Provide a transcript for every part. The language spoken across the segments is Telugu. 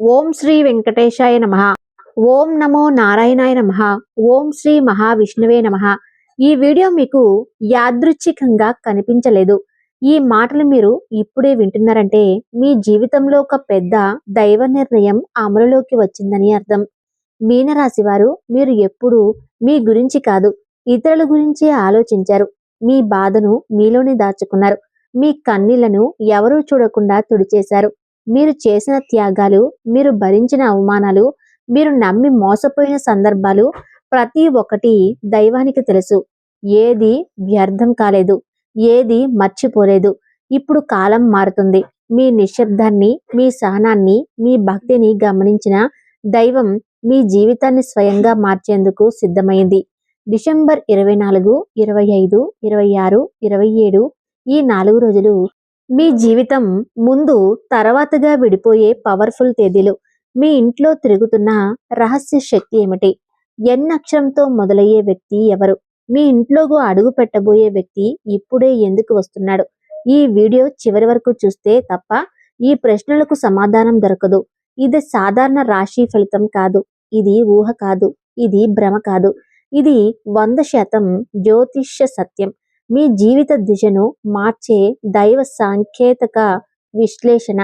ఓం శ్రీ వెంకటేశాయ నమ. ఓం నమో నారాయణాయ నమ. ఓం శ్రీ మహావిష్ణువే నమ. ఈ వీడియో మీకు యాదృచ్ఛికంగా కనిపించలేదు. ఈ మాటలు మీరు ఇప్పుడే వింటున్నారంటే మీ జీవితంలో ఒక పెద్ద దైవ నిర్ణయం అమలులోకి వచ్చిందని అర్థం. మీనరాశి వారు మీరు ఎప్పుడూ మీ గురించి కాదు ఇతరుల గురించి ఆలోచించారు. మీ బాధను మీలోనే దాచుకున్నారు. మీ కన్నీళ్ళను ఎవరూ చూడకుండా తుడిచేశారు. మీరు చేసిన త్యాగాలు మీరు భరించిన అవమానాలు మీరు నమ్మి మోసపోయిన సందర్భాలు ప్రతి ఒక్కటి దైవానికి తెలుసు. ఏది వ్యర్థం కాలేదు ఏది మర్చిపోలేదు. ఇప్పుడు కాలం మారుతుంది. మీ నిశ్శబ్దాన్ని మీ సహనాన్ని మీ భక్తిని గమనించిన దైవం మీ జీవితాన్ని స్వయంగా మార్చేందుకు సిద్ధమైంది. డిసెంబర్ ఇరవై నాలుగు ఇరవై ఐదు ఇరవై ఆరు ఇరవై ఏడు ఈ నాలుగు రోజులు మీ జీవితం ముందు తర్వాతగా విడిపోయే పవర్ఫుల్ తేదీలు. మీ ఇంట్లో తిరుగుతున్న రహస్య శక్తి ఏమిటి? ఎన్ అక్షరంతో మొదలయ్యే వ్యక్తి ఎవరు? మీ ఇంట్లోకి అడుగు పెట్టబోయే వ్యక్తి ఇప్పుడే ఎందుకు వస్తున్నాడు? ఈ వీడియో చివరి వరకు చూస్తే తప్ప ఈ ప్రశ్నలకు సమాధానం దొరకదు. ఇది సాధారణ రాశి ఫలితం కాదు. ఇది ఊహ కాదు. ఇది భ్రమ కాదు. ఇది వంద శాతం జ్యోతిష్య సత్యం. మీ జీవిత దిశను మార్చే దైవ సాంకేతిక విశ్లేషణ.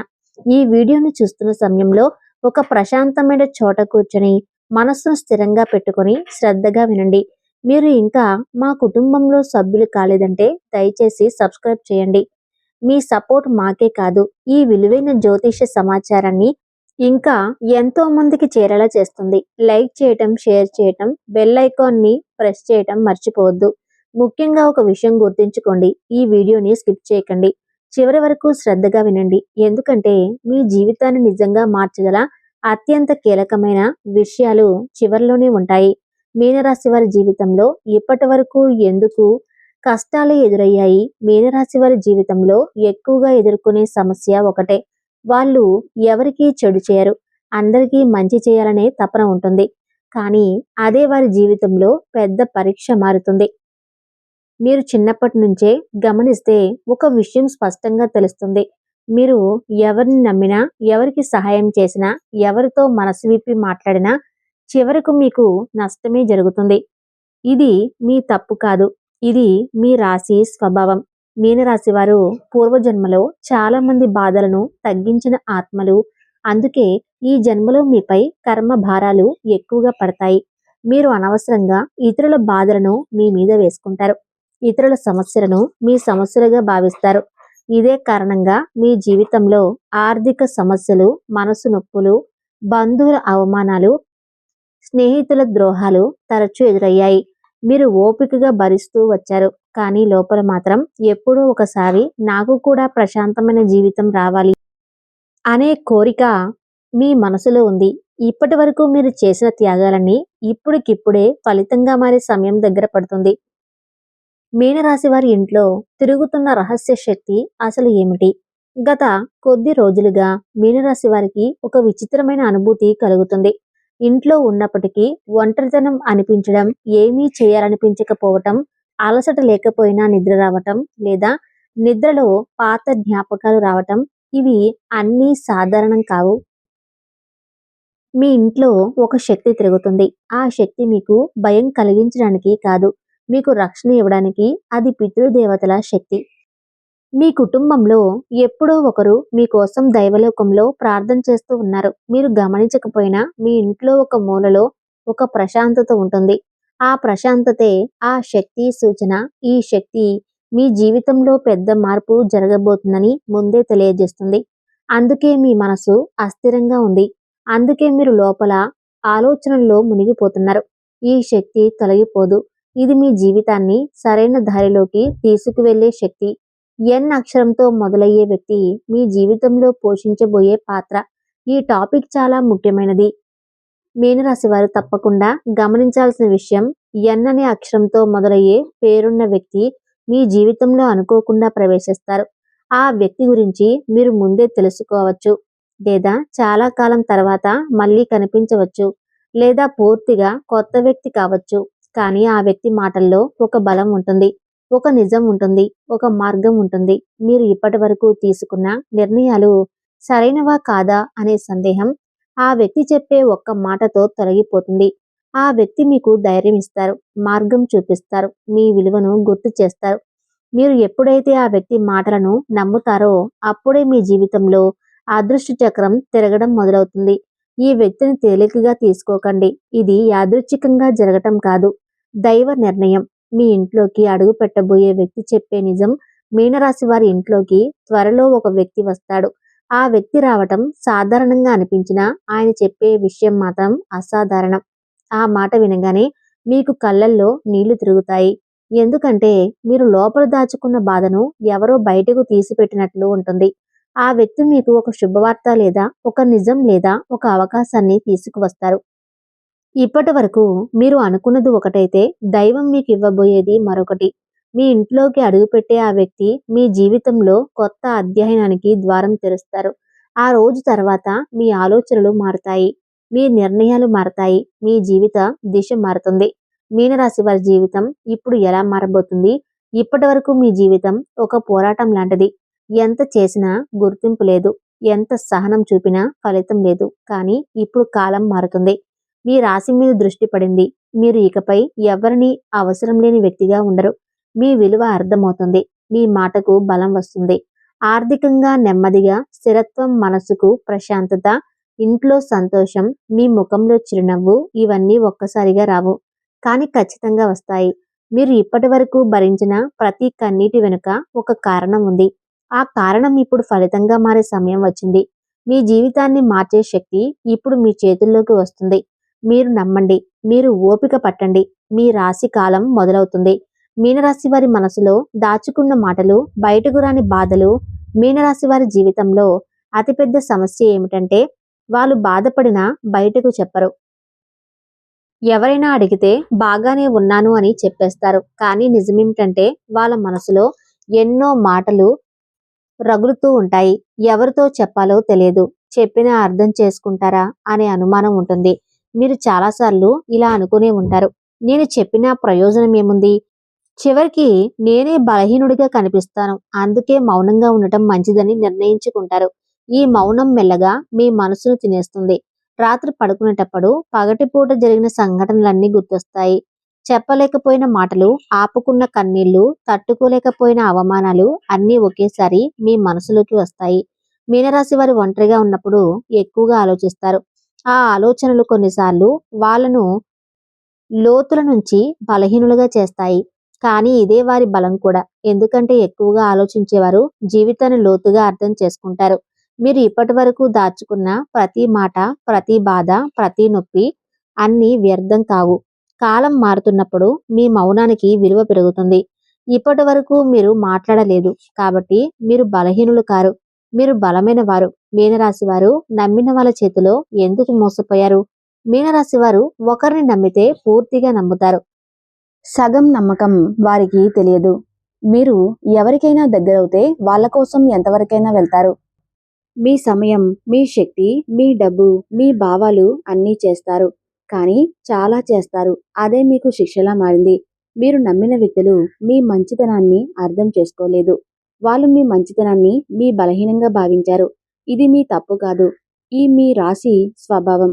ఈ వీడియోని చూస్తున్న సమయంలో ఒక ప్రశాంతమైన చోట కూర్చొని మనస్సును స్థిరంగా పెట్టుకొని శ్రద్ధగా వినండి. మీరు ఇంకా మా కుటుంబంలో సభ్యులు కాలేదంటే దయచేసి సబ్స్క్రైబ్ చేయండి. మీ సపోర్ట్ మాకే కాదు ఈ విలువైన జ్యోతిష సమాచారాన్ని ఇంకా ఎంతో మందికి చేరేలా చేస్తుంది. లైక్ చేయటం షేర్ చేయటం బెల్ ఐకాన్ని ప్రెస్ చేయటం మర్చిపోవద్దు. ముఖ్యంగా ఒక విషయం గుర్తుంచుకోండి. ఈ వీడియోని స్కిప్ చేయకండి. చివరి వరకు శ్రద్ధగా వినండి. ఎందుకంటే మీ జీవితాన్ని నిజంగా మార్చగల అత్యంత కీలకమైన విషయాలు చివరిలోనే ఉంటాయి. మీనరాశి వారి జీవితంలో ఇప్పటి వరకు ఎందుకు కష్టాలు ఎదురయ్యాయి? మీనరాశి వారి జీవితంలో ఎక్కువగా ఎదుర్కొనే సమస్య ఒకటే. వాళ్ళు ఎవరికీ చెడు చేయరు. అందరికీ మంచి చేయాలనే తపన ఉంటుంది. కానీ అదే వారి జీవితంలో పెద్ద పరీక్ష మారుతుంది. మీరు చిన్నప్పటి నుంచే గమనిస్తే ఒక విషయం స్పష్టంగా తెలుస్తుంది. మీరు ఎవరిని నమ్మినా ఎవరికి సహాయం చేసినా ఎవరితో మనసు విప్పి మాట్లాడినా చివరకు మీకు నష్టమే జరుగుతుంది. ఇది మీ తప్పు కాదు. ఇది మీ రాశి స్వభావం. మీనరాశి వారు పూర్వజన్మలో చాలా మంది బాధలను తగ్గించిన ఆత్మలు. అందుకే ఈ జన్మలో మీపై కర్మ భారాలు ఎక్కువగా పడతాయి. మీరు అనవసరంగా ఇతరుల బాధలను మీ మీద వేసుకుంటారు. ఇతరుల సమస్యలను మీ సమస్యలుగా భావిస్తారు. ఇదే కారణంగా మీ జీవితంలో ఆర్థిక సమస్యలు మనసు నొప్పులు బంధువుల అవమానాలు స్నేహితుల ద్రోహాలు తరచూ ఎదురయ్యాయి. మీరు ఓపికగా భరిస్తూ వచ్చారు. కానీ లోపల మాత్రం ఎప్పుడో ఒకసారి నాకు కూడా ప్రశాంతమైన జీవితం రావాలి అనే కోరిక మీ మనసులో ఉంది. ఇప్పటి వరకు మీరు చేసిన త్యాగాలన్నీ ఇప్పటికిప్పుడే ఫలితంగా మారే సమయం దగ్గర పడుతుంది. మీనరాశి వారి ఇంట్లో తిరుగుతున్న రహస్య శక్తి అసలు ఏమిటి? గత కొద్ది రోజులుగా మీనరాశి వారికి ఒక విచిత్రమైన అనుభూతి కలుగుతుంది. ఇంట్లో ఉన్నప్పటికీ ఒంటరితనం అనిపించడం ఏమీ చేయాలనిపించకపోవటం అలసట లేకపోయినా నిద్ర రావటం లేదా నిద్రలో పాత జ్ఞాపకాలు రావటం ఇవి అన్నీ సాధారణం కావు. మీ ఇంట్లో ఒక శక్తి తిరుగుతుంది. ఆ శక్తి మీకు భయం కలిగించడానికి కాదు. మీకు రక్షణ ఇవ్వడానికి అది పితృదేవతల శక్తి. మీ కుటుంబంలో ఎప్పుడో ఒకరు మీకోసం దైవలోకంలో ప్రార్థన చేస్తూ ఉన్నారు. మీరు గమనించకపోయినా మీ ఇంట్లో ఒక మూలలో ఒక ప్రశాంతత ఉంటుంది. ఆ ప్రశాంతతే ఆ శక్తి సూచన ఈ శక్తి మీ జీవితంలో పెద్ద మార్పు జరగబోతుందని ముందే తెలియజేస్తుంది. అందుకే మీ మనసు అస్థిరంగా ఉంది. అందుకే మీరు లోపల ఆలోచనల్లో మునిగిపోతున్నారు. ఈ శక్తి తొలగిపోదు. ఇది మీ జీవితాన్ని సరైన దారిలోకి తీసుకువెళ్ళే శక్తి. ఎన్ అక్షరంతో మొదలయ్యే వ్యక్తి మీ జీవితంలో పోషించబోయే పాత్ర. ఈ టాపిక్ చాలా ముఖ్యమైనది. మీనరాశి వారు తప్పకుండా గమనించాల్సిన విషయం ఎన్ అనే అక్షరంతో మొదలయ్యే పేరున్న వ్యక్తి మీ జీవితంలో అనుకోకుండా ప్రవేశిస్తారు. ఆ వ్యక్తి గురించి మీరు ముందే తెలుసుకోవచ్చు. లేదా చాలా కాలం తర్వాత మళ్ళీ కనిపించవచ్చు. లేదా పూర్తిగా కొత్త వ్యక్తి కావచ్చు. కానీ ఆ వ్యక్తి మాటల్లో ఒక బలం ఉంటుంది ఒక నిజం ఉంటుంది ఒక మార్గం ఉంటుంది. మీరు ఇప్పటి వరకు తీసుకున్న నిర్ణయాలు సరైనవా కాదా అనే సందేహం ఆ వ్యక్తి చెప్పే ఒక్క మాటతో తొలగిపోతుంది. ఆ వ్యక్తి మీకు ధైర్యం ఇస్తారు మార్గం చూపిస్తారు మీ విలువను గుర్తు చేస్తారు. మీరు ఎప్పుడైతే ఆ వ్యక్తి మాటలను నమ్ముతారో అప్పుడే మీ జీవితంలో అదృష్ట చక్రం తిరగడం మొదలవుతుంది. ఈ వ్యక్తిని తేలికగా తీసుకోకండి. ఇది యాదృచ్ఛికంగా జరగటం కాదు. దైవ నిర్ణయం. మీ ఇంట్లోకి అడుగు పెట్టబోయే వ్యక్తి చెప్పే నిజం మీనరాశి వారి ఇంట్లోకి త్వరలో ఒక వ్యక్తి వస్తాడు. ఆ వ్యక్తి రావటం సాధారణంగా అనిపించినా ఆయన చెప్పే విషయం మాత్రం అసాధారణం. ఆ మాట వినగానే మీకు కళ్ళల్లో నీళ్ళు తిరుగుతాయి. ఎందుకంటే మీరు లోపల దాచుకున్న బాధను ఎవరో బయటకు తీసిపెట్టినట్లు ఉంటుంది. ఆ వ్యక్తి మీకు ఒక శుభవార్త లేదా ఒక నిజం లేదా ఒక అవకాశాన్ని తీసుకువస్తారు. ఇప్పటి వరకు మీరు అనుకున్నది ఒకటైతే దైవం మీకు ఇవ్వబోయేది మరొకటి. మీ ఇంట్లోకి అడుగుపెట్టే ఆ వ్యక్తి మీ జీవితంలో కొత్త అధ్యయనానికి ద్వారం తెరుస్తారు. ఆ రోజు తర్వాత మీ ఆలోచనలు మారుతాయి మీ నిర్ణయాలు మారతాయి మీ జీవిత దిశ మారుతుంది. మీనరాశి వారి జీవితం ఇప్పుడు ఎలా మారబోతుంది? ఇప్పటి వరకు మీ జీవితం ఒక పోరాటం లాంటిది. ఎంత చేసినా గుర్తింపు లేదు ఎంత సహనం చూపినా ఫలితం లేదు కానీ ఇప్పుడు కాలం మారుతుంది. మీ రాశి మీద దృష్టి పడింది. మీరు ఇకపై ఎవరిని అవసరం లేని వ్యక్తిగా ఉండరు. మీ విలువ అర్థమవుతుంది. మీ మాటకు బలం వస్తుంది. ఆర్థికంగా నెమ్మదిగా స్థిరత్వం మనసుకు ప్రశాంతత ఇంట్లో సంతోషం మీ ముఖంలో చిరునవ్వు ఇవన్నీ ఒక్కసారిగా రావు. కానీ ఖచ్చితంగా వస్తాయి. మీరు ఇప్పటి వరకు భరించిన ప్రతి కన్నీటి వెనుక ఒక కారణం ఉంది. ఆ కారణం ఇప్పుడు ఫలితంగా మారే సమయం వచ్చింది. మీ జీవితాన్ని మార్చే శక్తి ఇప్పుడు మీ చేతుల్లోకి వస్తుంది. మీరు నమ్మండి మీరు ఓపిక పట్టండి మీ రాశి కాలం మొదలవుతుంది. మీనరాశి వారి మనసులో దాచుకున్న మాటలు బయటకు రాని బాధలు మీనరాశి వారి జీవితంలో అతిపెద్ద సమస్య ఏమిటంటే వాళ్ళు బాధపడినా బయటకు చెప్పరు. ఎవరైనా అడిగితే బాగానే ఉన్నాను అని చెప్పేస్తారు. కానీ నిజమేమిటంటే వాళ్ళ మనసులో ఎన్నో మాటలు రగులుతూ ఉంటాయి. ఎవరితో చెప్పాలో తెలియదు. చెప్పినా అర్థం చేసుకుంటారా అనే అనుమానం ఉంటుంది. మీరు చాలాసార్లు ఇలా అనుకునే ఉంటారు. నేను చెప్పిన ప్రయోజనం ఏముంది? చివరికి నేనే బలహీనుడిగా కనిపిస్తాను. అందుకే మౌనంగా ఉండటం మంచిదని నిర్ణయించుకుంటారు. ఈ మౌనం మెల్లగా మీ మనసును తినేస్తుంది. రాత్రి పడుకునేటప్పుడు పగటిపూట జరిగిన సంఘటనలన్నీ గుర్తొస్తాయి. చెప్పలేకపోయిన మాటలు ఆపుకున్న కన్నీళ్ళు తట్టుకోలేకపోయిన అవమానాలు అన్నీ ఒకేసారి మీ మనసులోకి వస్తాయి. మీనరాశి వారి ఒంటరిగా ఉన్నప్పుడు ఎక్కువగా ఆలోచిస్తారు. ఆ ఆలోచనలు కొన్నిసార్లు వాళ్ళను లోతుల నుంచి బలహీనులుగా చేస్తాయి. కానీ ఇదే వారి బలం కూడా. ఎందుకంటే ఎక్కువగా ఆలోచించేవారు జీవితాన్ని లోతుగా అర్థం చేసుకుంటారు. మీరు ఇప్పటి వరకు దాచుకున్న ప్రతి మాట ప్రతి బాధ ప్రతి నొప్పి అన్నీ వ్యర్థం కావు. కాలం మారుతున్నప్పుడు మీ మౌనానికి విలువ పెరుగుతుంది. ఇప్పటి వరకు మీరు మాట్లాడలేదు కాబట్టి మీరు బలహీనులు కారు. మీరు బలమైన వారు. మీనరాశి వారు నమ్మిన వాళ్ళ చేతిలో ఎందుకు మోసపోయారు? మీనరాశి వారు ఒకరిని నమ్మితే పూర్తిగా నమ్ముతారు. సగం నమ్మకం వారికి తెలియదు. మీరు ఎవరికైనా దగ్గరవుతే వాళ్ళ కోసం ఎంతవరకైనా వెళ్తారు. మీ సమయం మీ శక్తి మీ డబ్బు మీ భావాలు అన్నీ చేస్తారు. కానీ చాలా చేస్తారు. అదే మీకు శిక్షలా మారింది. మీరు నమ్మిన వ్యక్తులు మీ మంచితనాన్ని అర్థం చేసుకోలేదు. వాళ్ళు మీ మంచితనాన్ని మీ బలహీనంగా భావించారు. ఇది మీ తప్పు కాదు. ఈ మీ రాశి స్వభావం.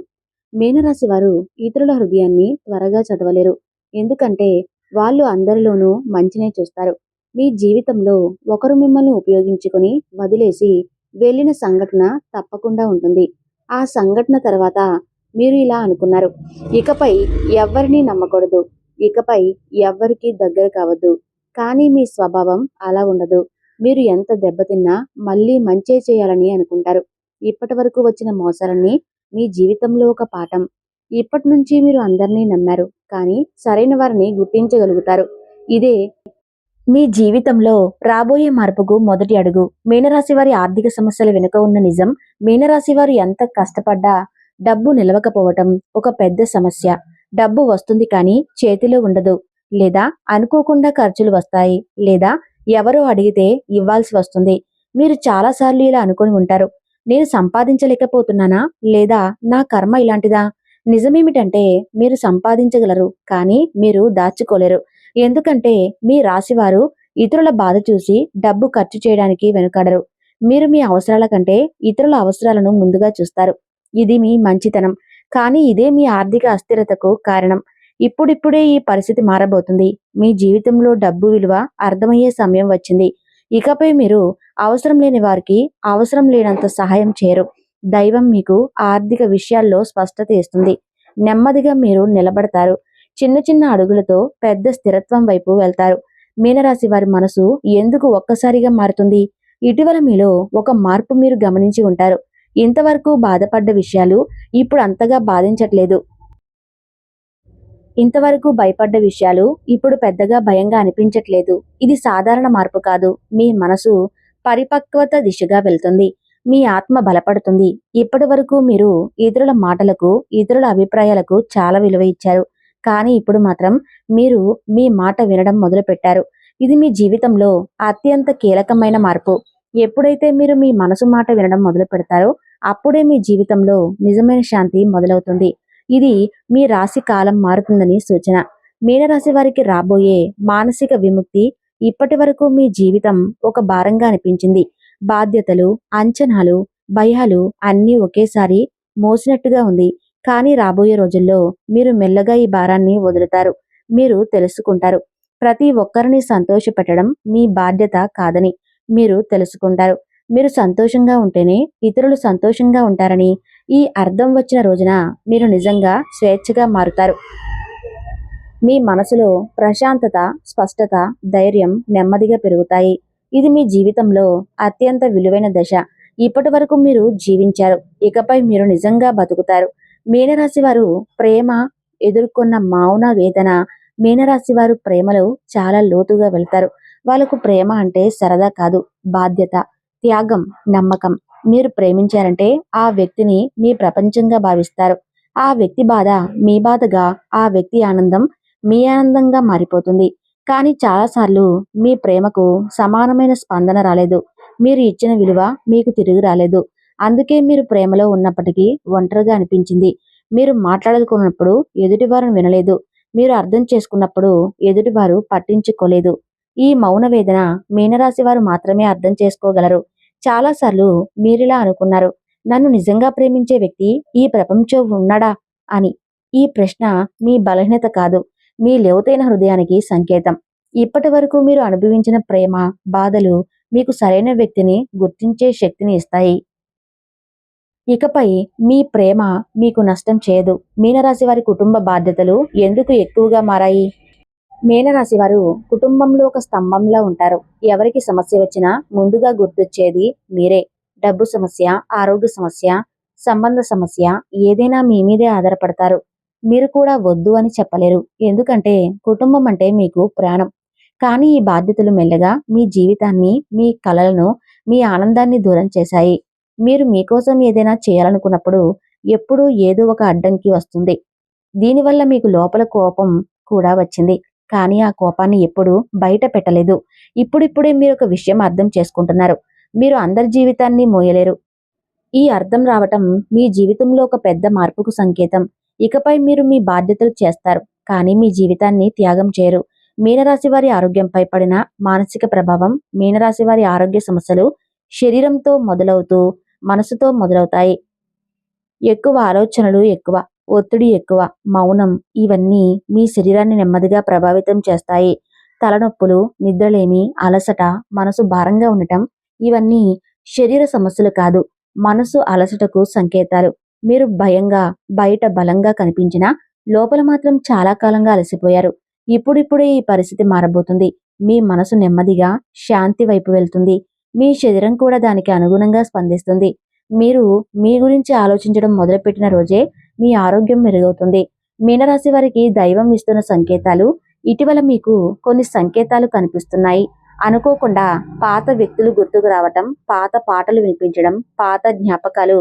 మీనరాశి వారు ఇతరుల హృదయాన్ని త్వరగా చదవలేరు. ఎందుకంటే వాళ్ళు అందరిలోనూ మంచినే చూస్తారు. మీ జీవితంలో ఒకరు మిమ్మల్ని ఉపయోగించుకొని వదిలేసి వెళ్ళిన సంఘటన తప్పకుండా ఉంటుంది. ఆ సంఘటన తర్వాత మీరు ఇలా అనుకున్నారు. ఇకపై ఎవరిని నమ్మకూడదు. ఇకపై ఎవరికీ దగ్గర కావద్దు. కానీ మీ స్వభావం అలా ఉండదు. మీరు ఎంత దెబ్బతిన్నా మళ్ళీ మంచే చేయాలని అనుకుంటారు. ఇప్పటి వరకు వచ్చిన మోసాలన్నీ మీ జీవితంలో ఒక పాఠం. ఇప్పటి నుంచి మీరు అందరినీ నమ్మారు కానీ సరైన వారిని గుర్తించగలుగుతారు. ఇదే మీ జీవితంలో రాబోయే మార్పుకు మొదటి అడుగు. మీనరాశి వారి ఆర్థిక సమస్యల వెనుక ఉన్న నిజం మీనరాశి వారు ఎంత కష్టపడ్డా డబ్బు నిలవకపోవటం ఒక పెద్ద సమస్య. డబ్బు వస్తుంది కానీ చేతిలో ఉండదు. లేదా అనుకోకుండా ఖర్చులు వస్తాయి. లేదా ఎవరో అడిగితే ఇవ్వాల్సి వస్తుంది. మీరు చాలాసార్లు ఇలా అనుకుని ఉంటారు. నేను సంపాదించలేకపోతున్నానా? లేదా నా కర్మ ఇలాంటిదా? నిజమేమిటంటే మీరు సంపాదించగలరు కానీ మీరు దాచుకోలేరు. ఎందుకంటే మీ రాశివారు ఇతరుల బాధ చూసి డబ్బు ఖర్చు చేయడానికి వెనుకాడరు. మీరు మీ అవసరాల కంటే ఇతరుల అవసరాలను ముందుగా చూస్తారు. ఇది మీ మంచితనం. కానీ ఇదే మీ ఆర్థిక అస్థిరతకు కారణం. ఇప్పుడిప్పుడే ఈ పరిస్థితి మారబోతుంది. మీ జీవితంలో డబ్బు విలువ అర్థమయ్యే సమయం వచ్చింది. ఇకపై మీరు అవసరం లేని వారికి అవసరం లేనంత సహాయం చేయరు. దైవం మీకు ఆర్థిక విషయాల్లో స్పష్టత ఇస్తుంది. నెమ్మదిగా మీరు నిలబడతారు. చిన్న చిన్న అడుగులతో పెద్ద స్థిరత్వం వైపు వెళ్తారు. మీనరాశి వారి మనసు ఎందుకు ఒక్కసారిగా మారుతుంది? ఇటీవల మీలో ఒక మార్పు మీరు గమనించి ఉంటారు. ఇంతవరకు బాధపడ్డ విషయాలు ఇప్పుడు అంతగా బాధించట్లేదు. ఇంతవరకు భయపడ్డ విషయాలు ఇప్పుడు పెద్దగా భయంగా అనిపించట్లేదు. ఇది సాధారణ మార్పు కాదు. మీ మనసు పరిపక్వత దిశగా వెళ్తుంది. మీ ఆత్మ బలపడుతుంది. ఇప్పటి వరకు మీరు ఇతరుల మాటలకు ఇతరుల అభిప్రాయాలకు చాలా విలువ ఇచ్చారు. కానీ ఇప్పుడు మాత్రం మీరు మీ మాట వినడం మొదలుపెట్టారు. ఇది మీ జీవితంలో అత్యంత కీలకమైన మార్పు. ఎప్పుడైతే మీరు మీ మనసు మాట వినడం మొదలు పెడతారో అప్పుడే మీ జీవితంలో నిజమైన శాంతి మొదలవుతుంది. ఇది మీ రాశి కాలం మారుతుందని సూచన. మీనరాశి వారికి రాబోయే మానసిక విముక్తి ఇప్పటి వరకు మీ జీవితం ఒక భారంగా అనిపించింది. బాధ్యతలు అంచనాలు భయాలు అన్నీ ఒకేసారి మోసినట్టుగా ఉంది. కానీ రాబోయే రోజుల్లో మీరు మెల్లగా ఈ భారాన్ని వదులుతారు. మీరు తెలుసుకుంటారు. ప్రతి ఒక్కరిని సంతోషపెట్టడం మీ బాధ్యత కాదని మీరు తెలుసుకుంటారు. మీరు సంతోషంగా ఉంటేనే ఇతరులు సంతోషంగా ఉంటారని ఈ అర్థం వచ్చిన రోజున మీరు నిజంగా స్వేచ్ఛగా మారుతారు. మీ మనసులో ప్రశాంతత స్పష్టత ధైర్యం నెమ్మదిగా పెరుగుతాయి. ఇది మీ జీవితంలో అత్యంత విలువైన దశ. ఇప్పటి వరకు మీరు జీవించారు. ఇకపై మీరు నిజంగా బతుకుతారు. మీనరాశి వారు ప్రేమ ఎదుర్కొన్న మౌన వేదన మీనరాశి వారు ప్రేమలో చాలా లోతుగా వెళ్తారు. వాళ్ళకు ప్రేమ అంటే సరదా కాదు బాధ్యత త్యాగం నమ్మకం. మీరు ప్రేమించారంటే ఆ వ్యక్తిని మీ ప్రపంచంగా భావిస్తారు. ఆ వ్యక్తి బాధ మీ బాధగా ఆ వ్యక్తి ఆనందం మీ ఆనందంగా మారిపోతుంది. కానీ చాలాసార్లు మీ ప్రేమకు సమానమైన స్పందన రాలేదు. మీరు ఇచ్చిన విలువ మీకు తిరిగి రాలేదు. అందుకే మీరు ప్రేమలో ఉన్నప్పటికీ ఒంటరిగా అనిపించింది. మీరు మాట్లాడుకున్నప్పుడు ఎదుటివారిని వినలేదు. మీరు అర్థం చేసుకున్నప్పుడు ఎదుటివారు పట్టించుకోలేదు. ఈ మౌన వేదన మీనరాశి వారు మాత్రమే అర్థం చేసుకోగలరు. చాలాసార్లు మీరిలా అనుకున్నారు. నన్ను నిజంగా ప్రేమించే వ్యక్తి ఈ ప్రపంచం ఉన్నాడా అని. ఈ ప్రశ్న మీ బలహీనత కాదు మీ లోతైన హృదయానికి సంకేతం. ఇప్పటి వరకు మీరు అనుభవించిన ప్రేమ బాధలు మీకు సరైన వ్యక్తిని గుర్తించే శక్తిని ఇస్తాయి. ఇకపై మీ ప్రేమ మీకు నష్టం చేయదు. మీనరాశి వారి కుటుంబ బాధ్యతలు ఎందుకు ఎక్కువగా మారాయి? మీనరాశి వారు కుటుంబంలో ఒక స్తంభంలా ఉంటారు. ఎవరికి సమస్య వచ్చినా ముందుగా గుర్తొచ్చేది మీరే. డబ్బు సమస్య ఆరోగ్య సమస్య సంబంధ సమస్య ఏదైనా మీ మీదే ఆధారపడతారు. మీరు కూడా వద్దు అని చెప్పలేరు. ఎందుకంటే కుటుంబం అంటే మీకు ప్రాణం. కానీ ఈ బాధ్యతలు మెల్లగా మీ జీవితాన్ని మీ కలలను మీ ఆనందాన్ని దూరం చేశాయి. మీరు మీకోసం ఏదైనా చేయాలనుకున్నప్పుడు ఎప్పుడూ ఏదో ఒక అడ్డంకి వస్తుంది. దీనివల్ల మీకు లోపల కోపం కూడా వచ్చింది. కానీ ఆ కోపాన్ని ఎప్పుడూ బయట పెట్టలేదు. ఇప్పుడిప్పుడే మీరు ఒక విషయం అర్థం చేసుకుంటున్నారు. మీరు అందరి జీవితాన్ని మోయలేరు. ఈ అర్థం రావటం మీ జీవితంలో ఒక పెద్ద మార్పుకు సంకేతం. ఇకపై మీరు మీ బాధ్యతలు చేస్తారు కానీ మీ జీవితాన్ని త్యాగం చేయరు. మీనరాశి వారి ఆరోగ్యంపై పడిన మానసిక ప్రభావం మీనరాశి వారి ఆరోగ్య సమస్యలు శరీరంతో మొదలవుతూ మనసుతో మొదలవుతాయి. ఎక్కువ ఆలోచనలు ఎక్కువ. ఒత్తిడి ఎక్కువ మౌనం ఇవన్నీ మీ శరీరాన్ని నెమ్మదిగా ప్రభావితం చేస్తాయి. తలనొప్పులు నిద్రలేమి అలసట మనసు భారంగా ఉండటం ఇవన్నీ శరీర సమస్యలు కాదు మనసు అలసటకు సంకేతాలు. మీరు భయంగా బయట బలంగా కనిపించినా లోపల మాత్రం చాలా కాలంగా అలసిపోయారు. ఇప్పుడిప్పుడే ఈ పరిస్థితి మారబోతుంది. మీ మనసు నెమ్మదిగా శాంతి వైపు వెళ్తుంది. మీ శరీరం కూడా దానికి అనుగుణంగా స్పందిస్తుంది. మీరు మీ గురించి ఆలోచించడం మొదలుపెట్టిన రోజే మీ ఆరోగ్యం మెరుగవుతుంది. మీనరాశి వారికి దైవం ఇస్తున్న సంకేతాలు ఇటీవల మీకు కొన్ని సంకేతాలు కనిపిస్తున్నాయి. అనుకోకుండా పాత వ్యక్తులు గుర్తుకు రావటం పాత పాటలు వినిపించడం పాత జ్ఞాపకాలు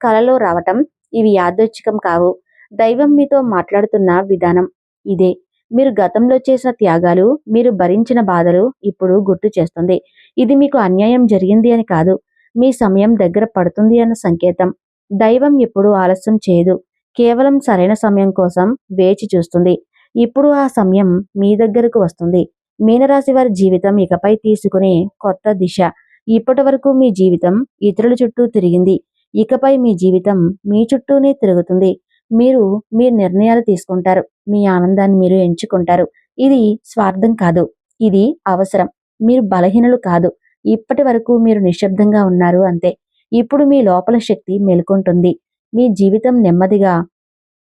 కలలో రావటం ఇవి యాదృచ్ఛికం కావు. దైవం మీతో మాట్లాడుతున్న విధానం ఇదే. మీరు గతంలో చేసిన త్యాగాలు మీరు భరించిన బాధలు ఇప్పుడు గుర్తు చేస్తుంది. ఇది మీకు అన్యాయం జరిగింది అని కాదు. మీ సమయం దగ్గర పడుతుంది అన్న సంకేతం. దైవం ఎప్పుడూ ఆలస్యం చేయదు. కేవలం సరైన సమయం కోసం వేచి చూస్తుంది. ఇప్పుడు ఆ సమయం మీ దగ్గరకు వస్తుంది. మీనరాశి వారి జీవితం ఇకపై తీసుకునే కొత్త దిశ. ఇప్పటి వరకు మీ జీవితం ఇతరుల చుట్టూ తిరిగింది. ఇకపై మీ జీవితం మీ చుట్టూనే తిరుగుతుంది. మీరు మీ నిర్ణయాలు తీసుకుంటారు. మీ ఆనందాన్ని మీరు ఎంచుకుంటారు. ఇది స్వార్థం కాదు. ఇది అవసరం. మీరు బలహీనలు కాదు. ఇప్పటి వరకు మీరు నిశ్శబ్దంగా ఉన్నారు అంతే. ఇప్పుడు మీ లోపల శక్తి మేల్కొంటుంది. మీ జీవితం నెమ్మదిగా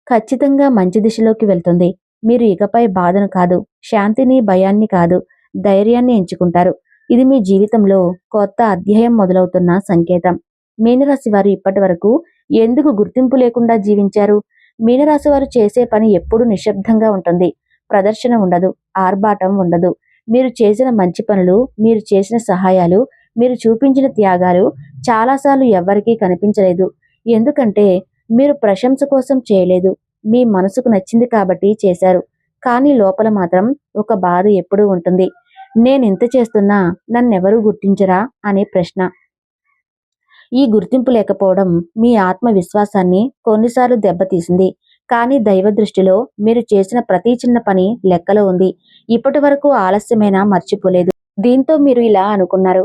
ఖచ్చితంగా మంచి దిశలోకి వెళ్తుంది. మీరు ఇకపై బాధను కాదు శాంతిని భయాన్ని కాదు ధైర్యాన్ని ఎంచుకుంటారు. ఇది మీ జీవితంలో కొత్త అధ్యాయం మొదలవుతున్న సంకేతం. మీనరాశి వారు ఇప్పటి వరకు ఎందుకు గుర్తింపు లేకుండా జీవించారు? మీనరాశి వారు చేసే పని ఎప్పుడూ నిశ్శబ్దంగా ఉంటుంది. ప్రదర్శన ఉండదు ఆర్భాటం ఉండదు. మీరు చేసిన మంచి పనులు మీరు చేసిన సహాయాలు మీరు చూపించిన త్యాగాలు చాలాసార్లు ఎవ్వరికీ కనిపించలేదు. ఎందుకంటే మీరు ప్రశంస కోసం చేయలేదు. మీ మనసుకు నచ్చింది కాబట్టి చేశారు. కానీ లోపల మాత్రం ఒక బాధ ఎప్పుడూ ఉంటుంది. నేను ఇంత చేస్తున్నా నన్నెవరూ గుర్తించరా? అనే ప్రశ్న. ఈ గుర్తింపు లేకపోవడం మీ ఆత్మవిశ్వాసాన్ని కొన్నిసార్లు దెబ్బతీసింది. కానీ దైవ దృష్టిలో మీరు చేసిన ప్రతి చిన్న పని లెక్కలో ఉంది. ఇప్పటి వరకు ఆలస్యమైనా మర్చిపోలేదు. దీంతో మీరు ఇలా అనుకున్నారు.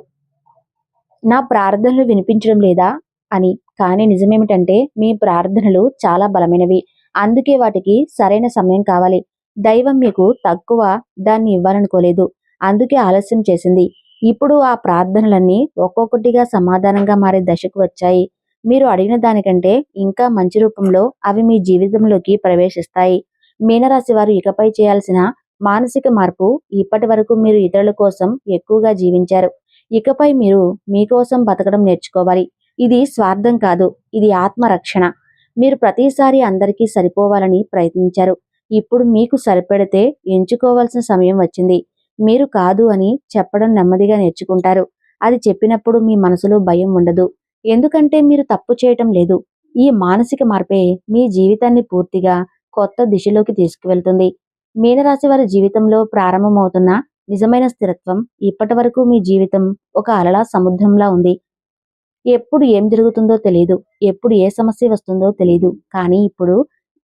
నా ప్రార్థనలు వినిపించడం లేదా? అని. కానీ నిజమేమిటంటే మీ ప్రార్థనలు చాలా బలమైనవి. అందుకే వాటికి సరైన సమయం కావాలి. దైవం మీకు తక్కువ దాన్ని ఇవ్వాలనుకోలేదు. అందుకే ఆలస్యం చేసింది. ఇప్పుడు ఆ ప్రార్థనలన్నీ ఒక్కొక్కటిగా సమాధానంగా మారే దశకు వచ్చాయి. మీరు అడిగిన దానికంటే ఇంకా మంచి రూపంలో అవి మీ జీవితంలోకి ప్రవేశిస్తాయి. మీనరాశి వారు ఇకపై చేయాల్సిన మానసిక మార్పు ఇప్పటి వరకు మీరు ఇతరుల కోసం ఎక్కువగా జీవించారు. ఇకపై మీరు మీకోసం బతకడం నేర్చుకోవాలి. ఇది స్వార్థం కాదు ఇది ఆత్మరక్షణ. మీరు ప్రతిసారి అందరికీ సరిపోవాలని ప్రయత్నించారు. ఇప్పుడు మీకు సరిపెడితే ఎంచుకోవాల్సిన సమయం వచ్చింది. మీరు కాదు అని చెప్పడం నెమ్మదిగా నేర్చుకుంటారు. అది చెప్పినప్పుడు మీ మనసులో భయం ఉండదు. ఎందుకంటే మీరు తప్పు చేయటం లేదు. ఈ మానసిక మార్పే మీ జీవితాన్ని పూర్తిగా కొత్త దిశలోకి తీసుకువెళ్తుంది. మీనరాశి వారి జీవితంలో ప్రారంభమవుతున్న నిజమైన స్థిరత్వం ఇప్పటి వరకు మీ జీవితం ఒక అలలా సముద్రంలా ఉంది. ఎప్పుడు ఏం జరుగుతుందో తెలియదు ఎప్పుడు ఏ సమస్య వస్తుందో తెలియదు కానీ ఇప్పుడు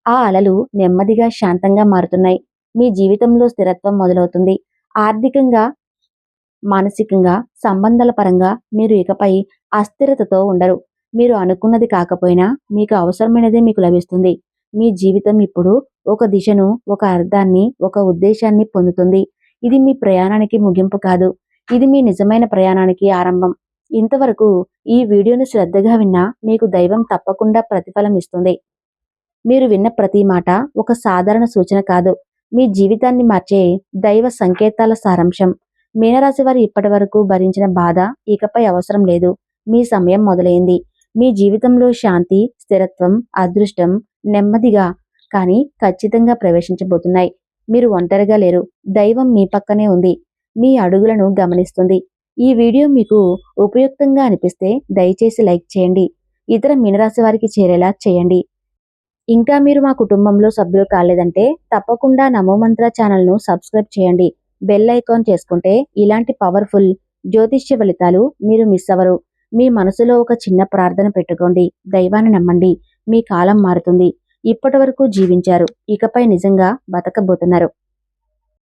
ఆ అలలు నెమ్మదిగా శాంతంగా మారుతున్నాయి. మీ జీవితంలో స్థిరత్వం మొదలవుతుంది. ఆర్థికంగా మానసికంగా సంబంధాల పరంగా మీరు ఇకపై అస్థిరతతో ఉండరు. మీరు అనుకున్నది కాకపోయినా మీకు అవసరమైనదే మీకు లభిస్తుంది. మీ జీవితం ఇప్పుడు ఒక దిశను ఒక అర్థాన్ని ఒక ఉద్దేశాన్ని పొందుతుంది. ఇది మీ ప్రయాణానికి ముగింపు కాదు. ఇది మీ నిజమైన ప్రయాణానికి ఆరంభం. ఇంతవరకు ఈ వీడియోను శ్రద్ధగా విన్నా మీకు దైవం తప్పకుండా ప్రతిఫలం ఇస్తుంది. మీరు విన్న ప్రతి మాట ఒక సాధారణ సూచన కాదు. మీ జీవితాన్ని మార్చే దైవ సంకేతాల సారాంశం. మీనరాశి వారు ఇప్పటి వరకు భరించిన బాధ ఇకపై అవసరం లేదు. మీ సమయం మొదలైంది. మీ జీవితంలో శాంతి స్థిరత్వం అదృష్టం నెమ్మదిగా కానీ ఖచ్చితంగా ప్రవేశించబోతున్నాయి. మీరు ఒంటరిగా లేరు. దైవం మీ పక్కనే ఉంది. మీ అడుగులను గమనిస్తుంది. ఈ వీడియో మీకు ఉపయుక్తంగా అనిపిస్తే దయచేసి లైక్ చేయండి. ఇతర మీనరాశి వారికి చేరేలా చేయండి. ఇంకా మీరు మా కుటుంబంలో సభ్యులు కాలేదంటే తప్పకుండా నమో మంత్ర ఛానల్ను సబ్స్క్రైబ్ చేయండి. బెల్ ఐకాన్ చేసుకుంటే ఇలాంటి పవర్ఫుల్ జ్యోతిష్య ఫలితాలు మీరు మిస్ అవ్వరు. మీ మనసులో ఒక చిన్న ప్రార్థన పెట్టుకోండి. దైవాన్ని నమ్మండి. మీ కాలం మారుతుంది. ఇప్పటి వరకు జీవించారు. ఇకపై నిజంగా బతకబోతున్నారు.